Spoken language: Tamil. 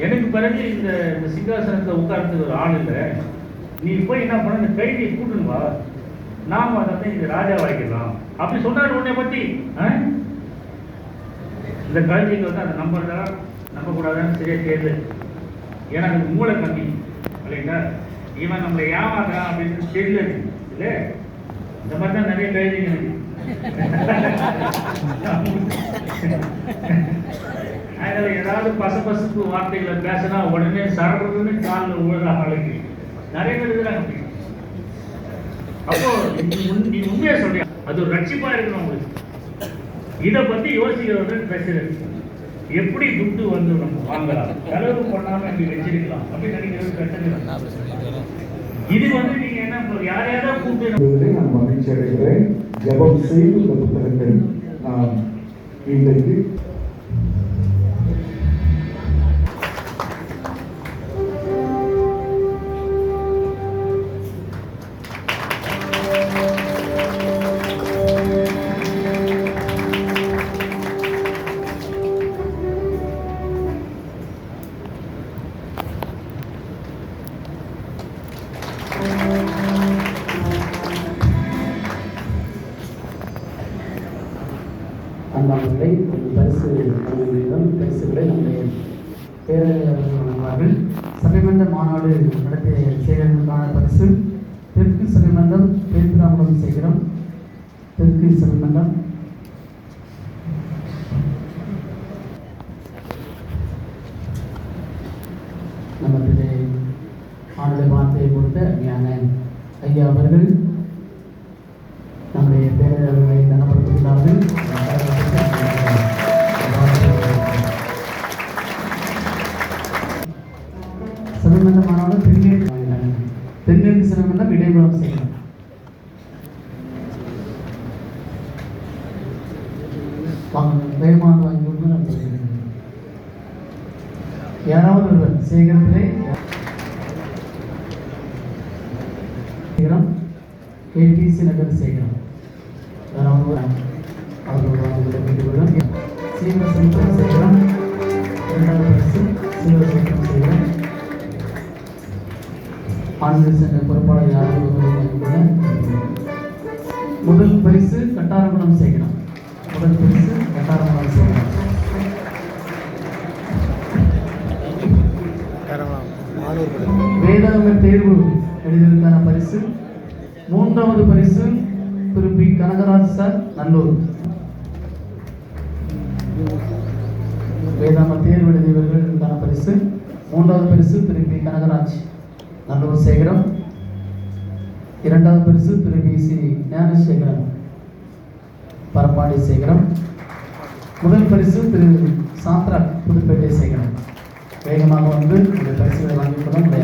எனக்கு பிறகு இந்த இந்த சிங்காசனத்தை ஒரு ஆள் இல்லை. நீ போய் என்ன பண்ண இந்த கைதியை கூட்டுன்னு வா. நாம அதை இந்த ராஜா வாய்க்கலாம் அப்படி சொன்னார் உன்னை பற்றி ஆ? இந்த கழுதைக்கு வந்து அதை தான் நம்பக்கூடாதான்னு சரியா தேர்வு ஏன்னா அது மூளை கம்மி இல்லைங்களா? இவன் நம்மளை ஏமாத்துறான் அப்படின்னு தெரியல இல்லை? இந்த மாதிரி தான் நிறைய கழுதைங்க யாராவது அதனால பசபசப்பு வார்த்தைகளை பேசினா உடனே சரடுன்னு காலில் விழுற ஆளுக்கு. நிறைய பேர் இருக்கிறாங்க அப்போ நீ உண்மையா சொல்றியா? அது ஒரு ரட்சிப்பா இருக்கணும் உங்களுக்கு. இதை பத்தி யோசிக்கிறவர்கள் பேசுறது. எப்படி துட்டு வந்து நம்ம வாங்கலாம்? செலவு பண்ணாம இப்படி வச்சிருக்கலாம். அப்படின்னு நினைக்கிறது கட்டுங்க இது வந்து நீங்க என்ன யாரையாவது கூப்பிட்டு நான் மகிழ்ச்சி அடைகிறேன் ஜபம் செய்து இந்த புத்தகங்கள் நான் இன்றைக்கு அன்பானவர்களை பரிசு வழங்குகிறோம் பரிசுகளை நம்முடைய பேரவையாளர்கள் வழங்குவார்கள். சபைமன்ற மாநாடு நடத்திய செயலர்களுக்கான பரிசு. தெற்கு சபைமன்றம் பேருராமலம் செய்கிறோம் தெற்கு சபைமன்றம் நமது ஆண்டு வார்த்தையை கொடுத்த ஞான ஐயா அவர்கள் தென்மேற்கு சிவமந்தம் இடைமுகம் செய்யணும் வேகமாக வாங்கி யாராவது ஒருவர் சேகரத்திலே சேகரம் நகர் சேகரம். யாராவது அவர்களோட அவங்களை கேட்டுக்கொள்ளும் சீவசமுத்திரம் சேகரம் இரண்டாவது சேகரம் சேகரம். ஆண்கள் சங்க பொறுப்பாளர் யாரும் முதல் பரிசு கட்டாரகுணம் சேகரம். முதல் பரிசு கட்டாரகுணம் சேகரம். வேதாங்க தேர்வு எழுதியதற்கான பரிசு. மூன்றாவது பரிசு திருப்பி கனகராஜ் சார் நல்லூர். வேதாம தேர்வு எழுதியவர்களுக்கான பரிசு. மூன்றாவது பரிசு திருப்பி கனகராஜ். நல்லூர் சேகரம். இரண்டாவது பரிசு திரு பி சி ஞானசேகரன். பரப்பாடி சேகரம். முதல் பரிசு திரு சாந்திரா புதுப்பேட்டை சேகரம். வேகமாக வந்து இந்த பரிசுகளை வாங்கிக் கொள்ள உங்களை